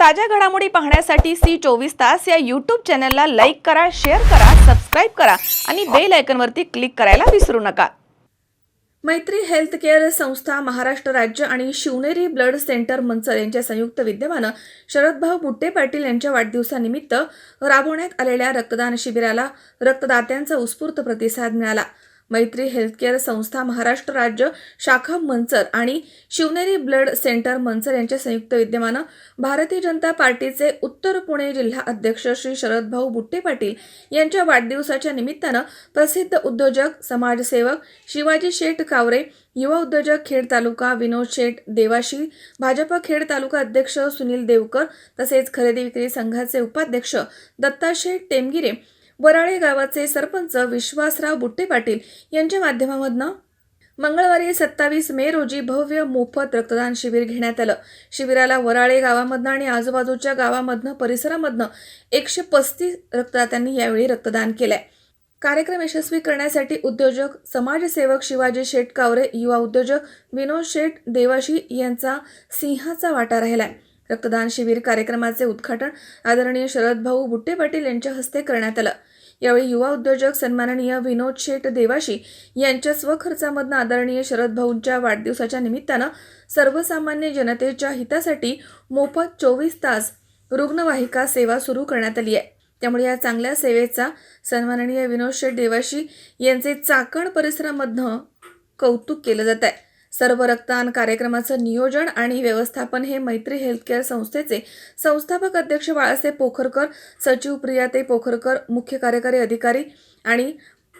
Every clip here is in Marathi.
ताज्या घडामोडी पाहण्यासाठी सी चोवीस तास या यूट्यूब चॅनलला लाईक करा शेअर करा सबस्क्राईब करा आणि बेल आयकनवरती क्लिक करायला विसरू नका. मैत्री हेल्थ केअर संस्था महाराष्ट्र राज्य आणि शिवनेरी ब्लड सेंटर मंचर यांच्या संयुक्त विद्यमानं शरदभाऊ बुट्टे पाटील यांच्या वाढदिवसानिमित्त राबवण्यात आलेल्या रक्तदान शिबिराला रक्तदात्यांचा उत्स्फूर्त प्रतिसाद मिळाला. मैत्री हेल्थकेअर संस्था महाराष्ट्र राज्य शाखा मंचर आणि शिवनेरी ब्लड सेंटर मंचर यांच्या संयुक्त विद्यमानं भारतीय जनता पार्टीचे उत्तर पुणे जिल्हा अध्यक्ष श्री शरदभाऊ बुट्टे पाटील यांच्या वाढदिवसाच्या निमित्तानं प्रसिद्ध उद्योजक समाजसेवक शिवाजी शेठ कावरे युवा उद्योजक खेड तालुका विनोद शेठ देवाशी भाजप खेड तालुका अध्यक्ष सुनील देवकर तसेच खरेदी विक्री संघाचे उपाध्यक्ष दत्ताशेठ टेमगिरे वराळे गावाचे सरपंच विश्वासराव बुट्टे पाटील यांच्या माध्यमामधनं मंगळवारी सत्तावीस मे रोजी भव्य मोफत रक्तदान शिबिर घेण्यात आलं. शिबिराला वराळे गावामधनं आणि आजूबाजूच्या गावामधनं परिसरामधनं एकशे पस्तीस रक्तदात्यांनी यावेळी रक्तदान केलंय. कार्यक्रम यशस्वी करण्यासाठी उद्योजक समाजसेवक शिवाजी शेटकावरे युवा उद्योजक विनोद शेठ देवाशी यांचा सिंहाचा वाटा राहिलाय. रक्तदान शिबिर कार्यक्रमाचे उद्घाटन आदरणीय शरदभाऊ बुट्टे पाटील यांच्या हस्ते करण्यात आलं. यावेळी युवा उद्योजक सन्माननीय विनोद शेठ देवाशी यांच्या स्वखर्चामधनं आदरणीय शरदभाऊंच्या वाढदिवसाच्या निमित्तानं सर्वसामान्य जनतेच्या हितासाठी मोफत चोवीस तास रुग्णवाहिका सेवा सुरू करण्यात आली आहे. त्यामुळे या चांगल्या सेवेचा सन्माननीय विनोद शेठ देवाशी यांचे चाकण परिसरामधनं कौतुक केलं जात आहे. सर्व रक्तदान कार्यक्रमाचं नियोजन आणि व्यवस्थापन हे मैत्री हेल्थकेअर संस्थेचे संस्थापक अध्यक्ष बाळासाहेब पोखरकर सचिव प्रियाताई पोखरकर मुख्य कार्यकारी अधिकारी आणि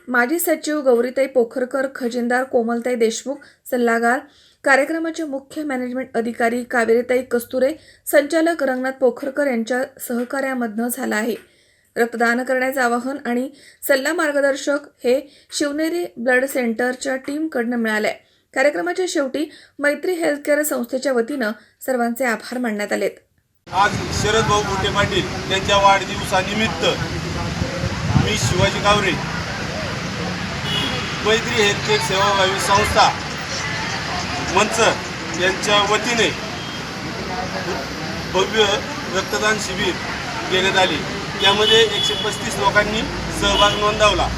माजी सचिव गौरीताई पोखरकर खजिनदार कोमलताई देशमुख सल्लागार कार्यक्रमाचे मुख्य मॅनेजमेंट अधिकारी कावेरीताई कस्तुरे संचालक रंगनाथ पोखरकर यांच्या सहकार्यामधनं झालं आहे. रक्तदान करण्याचं आवाहन आणि सल्ला मार्गदर्शक हे शिवनेरी ब्लड सेंटरच्या टीमकडनं मिळालं आहे कार्यक्रमाच्या शेवटी मैत्री हेल्थकेअर संस्थेच्या वतीनं सर्वांचे आभार मानण्यात आलेत. आज शरद भाऊ बुटे पाटील यांच्या वाढदिवसानिमित्त मी शिवाजी कावरे मैत्री हेल्थकेअर सेवाभावी संस्था मंच यांच्या वतीने भव्य रक्तदान शिबिर घेण्यात आले. यामध्ये एकशे पस्तीस लोकांनी सहभाग नोंदवला.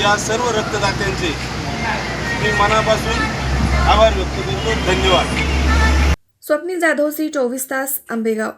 या सर्व रक्तदात्यांचे मी मनापासून आभार व्यक्त करतो. धन्यवाद. स्वप्नील जाधव सी चोवीस तास आंबेगाव.